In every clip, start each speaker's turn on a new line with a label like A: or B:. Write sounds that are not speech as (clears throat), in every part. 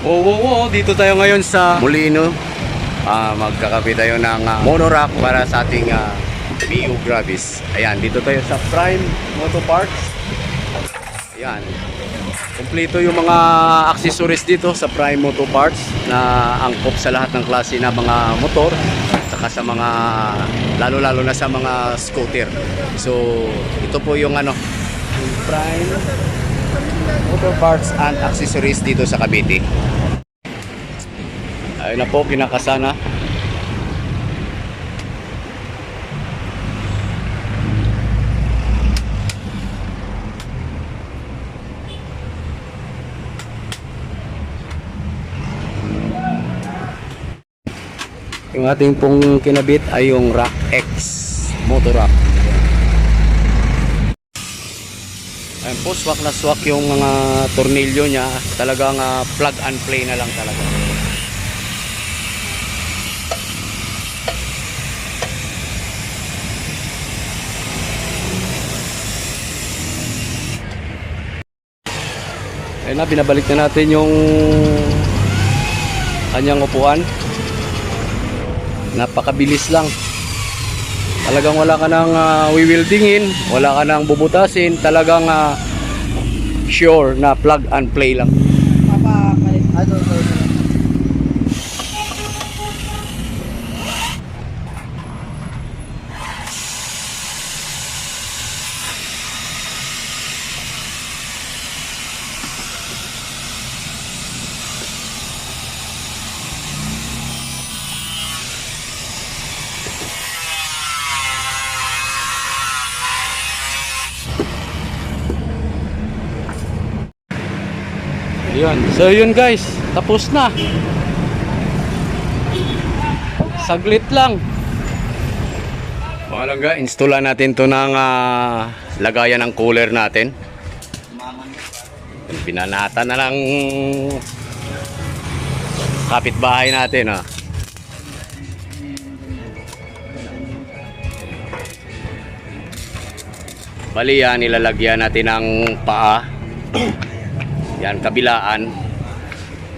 A: Oo, oo, oo. Dito tayo ngayon sa Molino. Ah, magkakape tayo ng ah, monorack para sa ating uh, Mio Gravis. Ayan, dito tayo sa Prime Moto Parts. Ayan. Kompleto yung mga accessories dito sa Prime Moto Parts na angkop sa lahat ng klase na mga motor saka sa mga lalo-lalo na sa mga scooter. So, ito po yung ano, yung Prime Motor Parts and Accessories dito sa Cavite. Ayun na po, kinakasana. Yung ating pong kinabit ay yung Rock X Motor Rock. Ayun po, swak na swak yung mga tornilyo niya. Talagang ah, plug and play na lang talaga. Ayun na, binabalik na natin yung kanyang upuan. Napakabilis lang. Talagang wala ka nang uh, wiwildingin, wala ka nang bubutasin, talagang ah, sure na plug and play lang. Yun. So yun guys, tapos na. Saglit lang. Mga langga, installan natin to ng ah, lagayan ng cooler natin. Pinanata na lang kapitbahay natin ah. Bali yan, nilalagyan natin ng paa. (clears throat) Yan, kabilaan.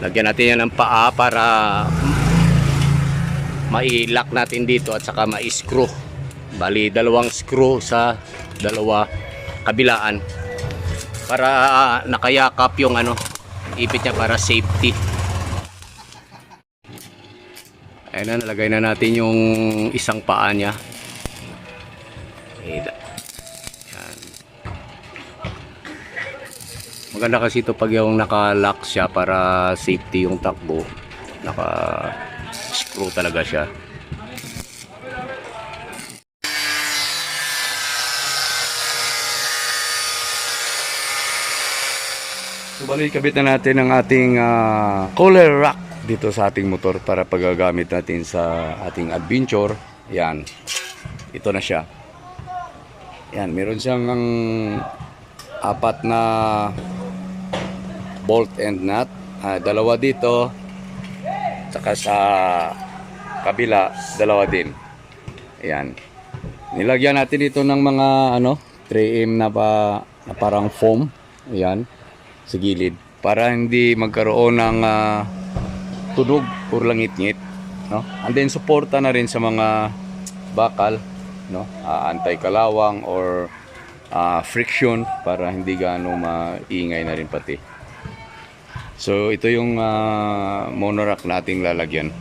A: Lagyan natin yan ng paa para mai-lock natin dito at saka ma-screw. Bali, dalawang screw sa dalawa kabilaan para nakayakap yung ano, ipit niya para safety. Ayan na, nalagay na natin yung isang paa niya. Maganda kasi ito pag yung naka-lock siya para safety yung takbo. Naka-screw talaga siya. So bali kabit na natin ang ating ah, cooler rack dito sa ating motor para pagagamit natin sa ating adventure. Yan. Ito na siya. Yan, meron siyang ang apat na bolt and nut. Ah, dalawa dito. Saka sa kabila, dalawa din. Ayan. Nilagyan natin ito ng mga ano, 3M na, pa, na parang foam. Ayan. Sa gilid. Para hindi magkaroon ng ah, tunog or langit-ngit. No? And then suporta na rin sa mga bakal. No? Ah, anti-kalawang or ah, friction para hindi gaano maingay na rin pati. So ito yung ah, monorack nating lalagyan.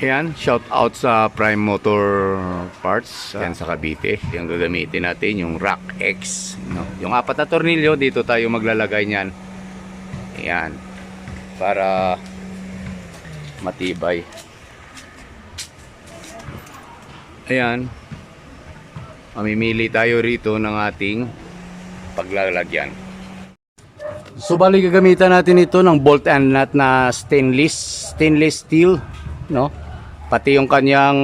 A: Ayan, shout out sa Prime Motor Parts yan sa Cavite. Yung gagamitin natin yung Rock X, no. Yung apat na tornilyo dito tayo maglalagay niyan. Ayan. Para matibay. Ayan. Mamimili tayo rito ng ating paglalagyan. So bali gagamitan natin ito ng bolt and nut na stainless, stainless steel, no? Pati yung kanyang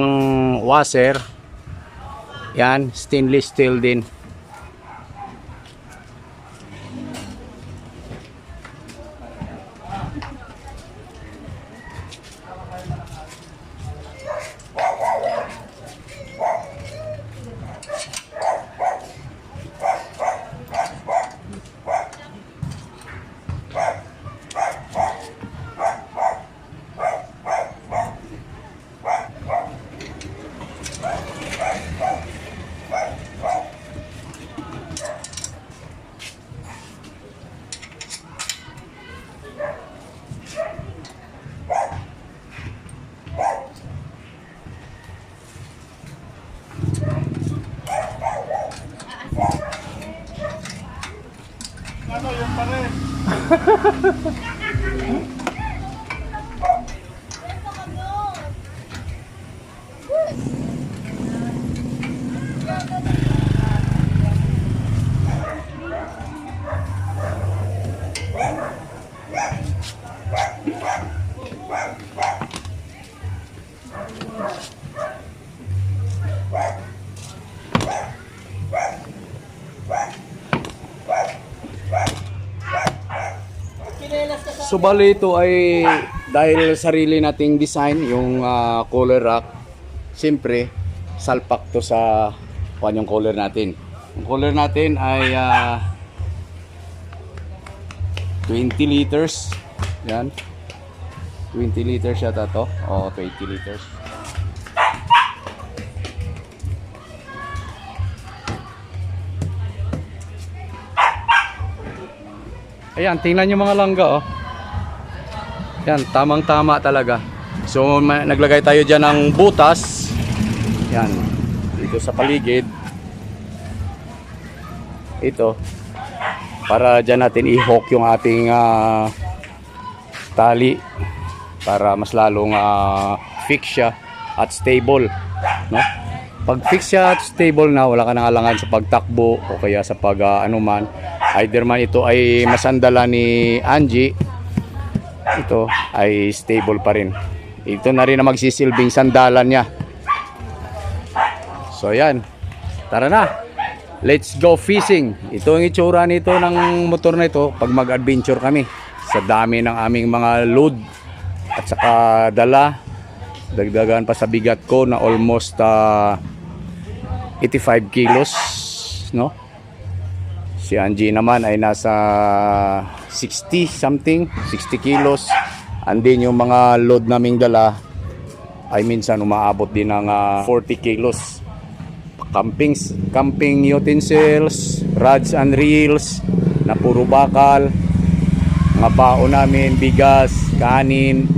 A: washer. Yan, stainless steel din. So bali ito ay dahil sarili nating design yung ah, collar rack. Siyempre, salpak to sa kung yung collar natin. Yung collar natin ay ah, 20 liters. Yan. 20 liters yata to. O, 20 liters. Ayan, tingnan nyo mga langga oh. Yan, tamang tama talaga. So naglagay tayo dyan ng butas. Yan, dito sa paligid. Ito. Para dyan natin i-hook yung ating ah, tali. Para mas lalong ah, fix siya at stable. No? Pag fix siya at stable na, wala ka nang alangan sa pagtakbo o kaya sa pag ah, ano man. Either man ito ay masandala ni Angie ito ay stable pa rin. Ito na rin ang magsisilbing sandalan niya. So yan. Tara na. Let's go fishing. Ito ang itsura nito ng motor na ito pag mag-adventure kami. Sa dami ng aming mga load at saka dala. Dagdagan pa sa bigat ko na almost ah, 85 kilos. No? Si Angie naman ay nasa 60 something, 60 kilos. And then yung mga load naming dala ay minsan umaabot din ng ah, 40 kilos. Camping, camping utensils, rods and reels na puro bakal. Mga baon namin, bigas, kanin,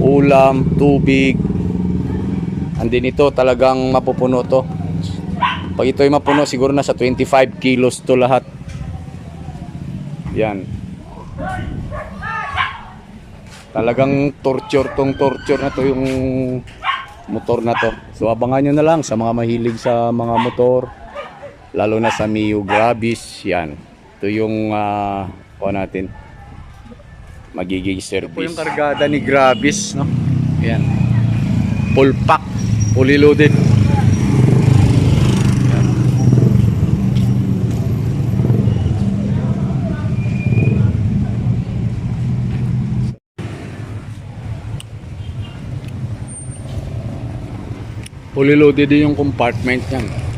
A: ulam, tubig. And then ito talagang mapupuno to. Pag ito ay mapuno, siguro nasa 25 kilos to lahat. Yan. Talagang torture tong torture na to yung motor na to. So abangan nyo na lang sa mga mahilig sa mga motor. Lalo na sa Mio Gravis. Yan. Ito yung uh, natin. Magiging service. Ito po yung kargada ni Gravis. No? Yan. Full pack. Fully loaded. Fully loaded yung compartment niyan.